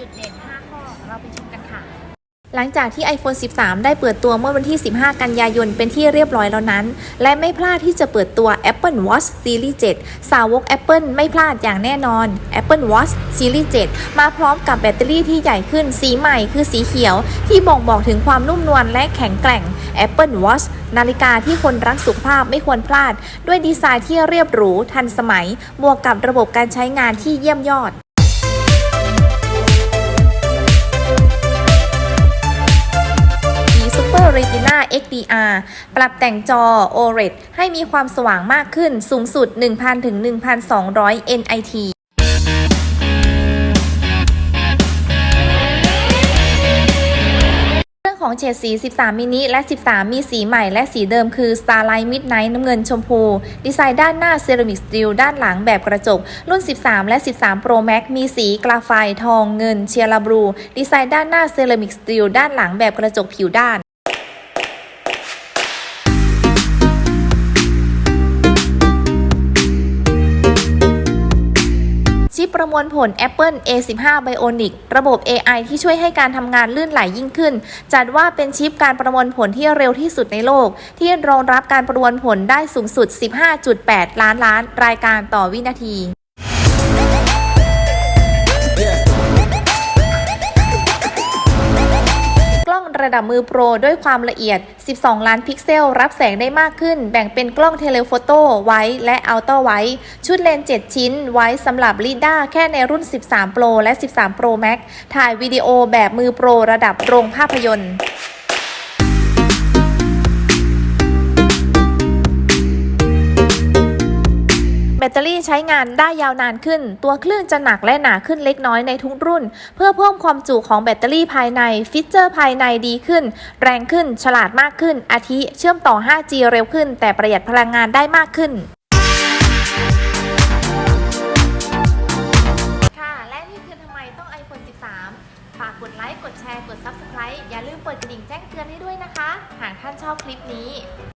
จุดเด่น 5 ข้อ เราไปชมกันค่ะ หลังจากที่ iPhone 13 ได้เปิดตัวเมื่อวันที่ 15 กันยายนเป็นที่เรียบร้อยแล้วนั้น และไม่พลาดที่จะเปิดตัว Apple Watch Series 7 สาวก Apple ไม่พลาดอย่างแน่นอน Apple Watch Series 7 มาพร้อมกับแบตเตอรี่ที่ใหญ่ขึ้นสีใหม่คือสีเขียว ที่บ่งบอกถึงความนุ่มนวลและแข็งแกร่ง Apple Watch นาฬิกาที่คนรักสุขภาพไม่ควรพลาด ด้วยดีไซน์ที่เรียบหรูทันสมัย บวกกับระบบการใช้งานที่เยี่ยมยอด ดี Super Retina XDR ปรับแต่งจอ OLED ให้มีความสว่างมากขึ้นสูงสุด 1,000 ถึง 1,200 nit เรื่องของเฉดสี 13 มินิ และ 13 มีสีใหม่และสีเดิมคือ Starlight Midnight น้ำเงินชมพู ดีไซน์ด้านหน้าเซรามิกสตีลด้านหลังแบบกระจก รุ่น 13 และ 13 Pro Max มีสีกราไฟทองเงินเชียร์ลาบลู ดีไซน์ด้านหน้าเซรามิกสตีลด้านหลังแบบกระจกผิวด้าน ปประมวลผล Apple A15 Bionic ระบบ AI ที่ช่วยให้การทำงานลื่นไหลยิ่งขึ้น จัดว่าเป็นชิปการประมวลผลที่เร็วที่สุดในโลก ที่รองรับการประมวลผลได้สูงสุด 15.8 ล้านล้านรายการต่อวินาที องระดับมือโปรด้วยความละเอียด 12 ล้านพิกเซล รับแสงได้มากขึ้น แบ่งเป็นกล้องเทเลโฟโต้ไว้และอัลตร้าไว้ ชุดเลนส์7ชิ้นไว้สำหรับลีด้าแค่ในรุ่น 13 Pro และ 13 Pro Max ถ่ายวิดีโอแบบมือโปรระดับโรงภาพยนตร์ แบตเตอรี่ใช้งานได้ยาวนานขึ้น ตัวเครื่องจะหนักและหนาขึ้นเล็กน้อยในทุกรุ่น เพื่อเพิ่มความจุของแบตเตอรี่ภายใน ฟีเจอร์ภายในดีขึ้น แรงขึ้น ฉลาดมากขึ้น อาทิ เชื่อมต่อ 5G เร็วขึ้น แต่ประหยัดพลังงานได้มากขึ้นค่ะและนี่คือทำไมต้อง iPhone 13ฝากกดไลค์ กดแชร์ กด Subscribe อย่าลืมเปิดกระดิ่งแจ้งเตือนให้ด้วยนะคะ หากท่านชอบคลิปนี้